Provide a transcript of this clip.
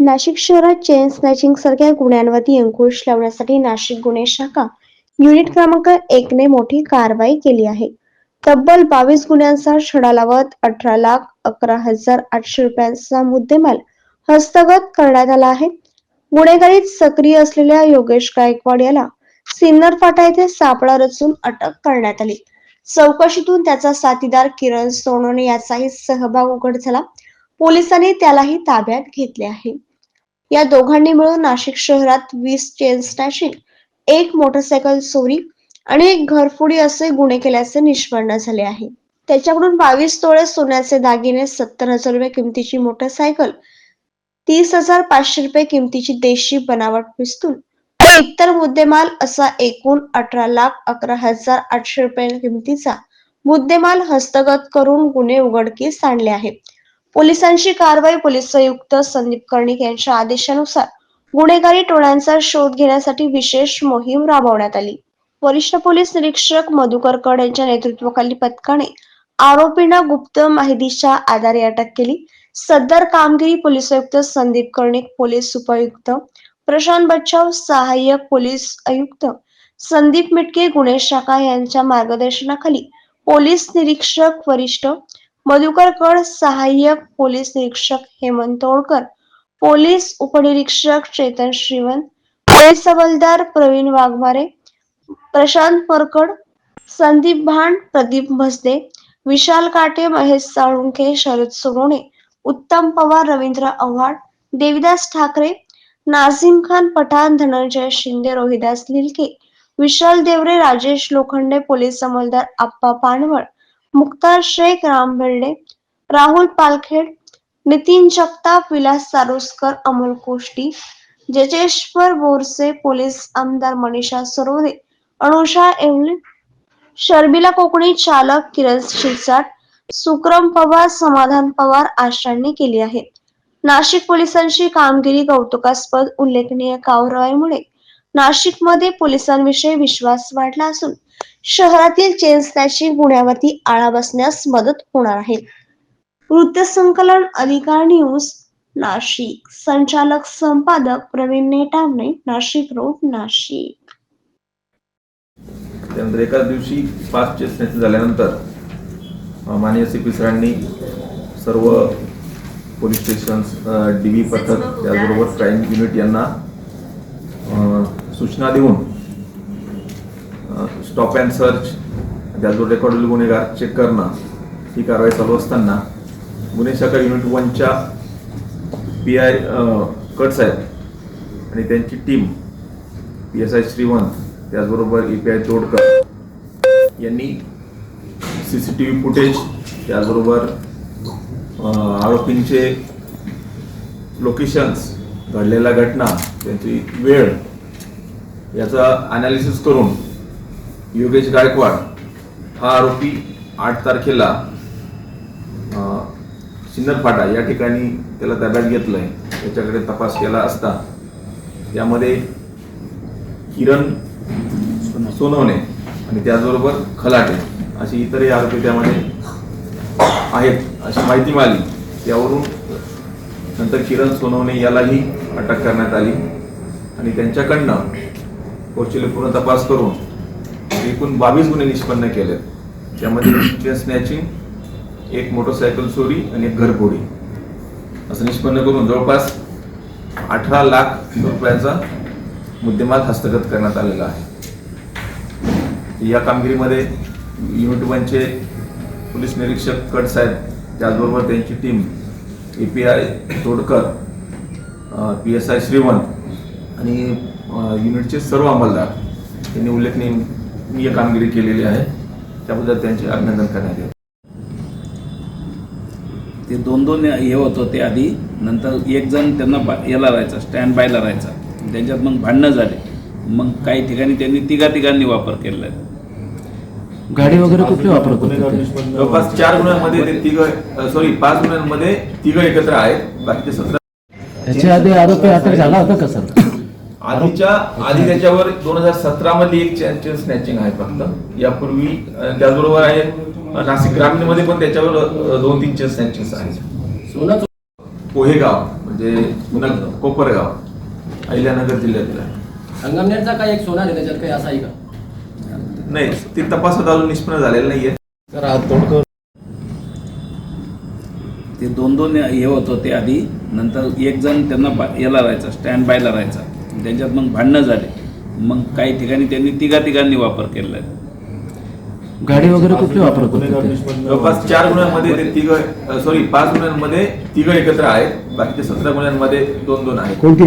नाशिक शहरात chain snatching सारख्या गुन्ह्यांवरती अंकुश लावण्यासाठी नाशिक गुन्हे शाखा युनिट क्रमांक एक ने मोठी कारवाई केली आहे. तब्बल बावीस गुन्ह्यांचा छडा लावत अठरा लाख अकरा हजार आठशे रुपयांचा मुद्देमाल हस्तगत करण्यात आला आहे. गुन्हेगारीत सक्रिय असलेल्या योगेश गायकवाड याला सिन्नर फाटा येथे सापळा रचून अटक करण्यात आली. चौकशीतून त्याचा साथीदार किरण सोनवणे याचाही सहभाग उघड झाला. पोलिसांनी त्यालाही ताब्यात घेतले आहे. या दोघांनी मिळून नाशिक शहरात वीस चेन स्नॅशिंग एक मोटरसायकल चोरी आणि एक घरफोडी असे गुन्हे केल्याचे निष्पन्न झाले आहे. त्याच्याकडून बावीस तोळे सोन्याचे दागिने सत्तर हजार रुपये किमतीची मोटरसायकल तीस हजार पाचशे रुपये किमतीची देशी बनावट पिस्तूल आणि इतर मुद्देमाल असा एकूण अठरा लाख अकरा हजार आठशे रुपये किमतीचा मुद्देमाल हस्तगत करून गुन्हे उघडकीस आणले आहेत. पोलिसांची कारवाई पोलीस आयुक्त संदीप कर्णिक यांच्या आदेशानुसार गुन्हेगारी टोळ्यांचा शोध घेण्यासाठी विशेष मोहीम राबवण्यात आली. वरिष्ठ पोलीस निरीक्षक मधुकर कड यांच्या नेतृत्वाखाली पथकाने आरोपींना गुप्त माहितीच्या आधारे अटक केली. सदर कामगिरी पोलीस आयुक्त संदीप कर्णिक पोलीस उपायुक्त प्रशांत बच्चाव सहाय्यक पोलीस आयुक्त संदीप मिटके गुन्हे शाखा यांच्या मार्गदर्शनाखाली पोलीस निरीक्षक वरिष्ठ मधुकर कड सहाय्यक पोलीस निरीक्षक हेमंत तोडकर पोलीस उपनिरीक्षक चेतन श्रीवंत पोलीस हवालदार प्रवीण वाघमारे प्रशांत परकड संदीप भांड प्रदीप भसदे विशाल काटे महेश साळुंखे शरद सोरोणे उत्तम पवार रवींद्र आव्हाड देविदास ठाकरे नाझिम खान पठाण धनंजय शिंदे रोहिदास लिलके विशाल देवरे राजेश लोखंडे पोलीस अंमलदार आप्पा पानवळ मुक्तार शेख राम बेर्डे राहुल पालखेड नितीन जगताप विलास सारोस्कर अमोल कोष्टी जजेश्वर बोरसे पोलीस आमदार मनीषा सरोदे अनुषा येवले शर्मिला कोकणी चालक किरण शिरसाट सुक्रम पवार समाधान पवार आशांनी केली आहे नाशिक पोलिसांची कामगिरी कौतुकास्पद उल्लेखनीय कारवाईमुळे नाशिकमध्ये पोलिसांविषयी विश्वास वाढला असून शहरातील चेन गुन्ह्यावरती आळा बसण्यास मदत होणार आहे. वृत्तसंकलन अधिकार न्यूज नाशिक. संचालक संपादक प्रवीण नेटामणे नाशिक रोड नाशिक. त्यानंतर एकाच दिवशी पाच चेसण्याचे झाल्यानंतर माननीय सी पी सरांनी सर्व पोलीस स्टेशन्स डी व्ही पथक त्याचबरोबर क्राईम युनिट यांना सूचना देऊन स्टॉप अँड सर्च त्याचबरोबर रेकॉर्डेड गुन्हेगार चेक करणं ही कारवाई चालू असताना गुन्हे शाखा युनिट वनच्या पी आय कट साहेब आणि त्यांची team P S I Shrivant त्याचबरोबर ई पी आय तोडकर यांनी C C T V footage त्याचबरोबर आरोपींचे लोकेशन्स घडलेल्या घटना त्यांची वेळ याचा अनालिसिस करून योगेश गायकवाड हा आरोपी आठ तारखेला अं, सिन्नर फाटा या ठिकाणी त्याला ताब्यात घेतलंय. त्याच्याकडे तपास केला असता त्यामध्ये किरण सोनवणे आणि त्याचबरोबर खलाटे असे इतरही आरोपी त्यामध्ये आहेत अशी माहिती मिळाली. त्यावरून नंतर किरण सोनवणे यालाही अटक करण्यात आली आणि त्यांच्याकडनं कौशल्यपूर्ण पूर्ण तपास करून एकूण बावीस गुन्हे निष्पन्न केले त्यामध्ये चेन स्नॅचिंग एक मोटरसायकल चोरी आणि एक घरफोडी. असं निष्पन्न करून जवळपास अठरा लाख रुपयाचा मुद्देमाल हस्तगत करण्यात आलेला आहे. या कामगिरीमध्ये युनिट वनचे पोलीस निरीक्षक कट साहेब त्याचबरोबर त्यांची team A P I Todkar P S I Shrivant आणि युनिटचे सर्व अंमलदार त्यांनी उल्लेखनीय कामगिरी केलेली आहे. त्याबद्दल त्यांचे अभिनंदन करण्यात येते ते दोन दोन हे होत होते आधी. नंतर एक जण त्यांना बा याला राहायचा स्टँड बायला राहायचा. त्यांच्यात मग भांडणं झाले. मग काही ठिकाणी त्यांनी तिघा तिघांनी वापर केलेला आहे. गाडी वगैरे कुठली वापरत होते ते? जवळपास चार गुन्ह्यांमध्ये ते तिघ सॉरी पाच गुन्ह्यांमध्ये तिघ एकत्र आहेत. बाकीचे सतरा त्याच्या आधी आरोपी अटक झाला होता का सर? आधीच्या आधी त्याच्यावर दोन हजार सतरा मध्ये एक चेन स्नॅचिंग आहे फक्त. यापूर्वी त्याचबरोबर आहे नाशिक ग्रामीणमध्ये पण त्याच्यावर दोन तीन चेन स्नॅचिंग आहेत. पोहेगाव म्हणजे कोपरगाव अहिल्यानगर जिल्ह्यातील. आहे संगमनेरचा काही एक सोनार आहे त्याच्यात काही असं आहे का? नाही ती तपासात अजून निष्पन्न झालेलं नाहीये. तर ते दोन दोन हे होत होते आधी. नंतर एक जण त्यांना याला राहायचा स्टँड बायला राहायचा. त्यांच्यात मग भांडणं झाले. मग काही ठिकाणी त्यांनी तिघा तिघांनी वापर केलेला आहे गाडी वगैरे कुठली वापरत होते? निष्पन्न जवळपास चार गुन्ह्यांमध्ये ते तिघ सॉरी पाच गुन्ह्यांमध्ये तिघ एकत्र आहेत. बाकीच्या सतरा गुन्ह्यांमध्ये दोन दोन आहेत. कोणती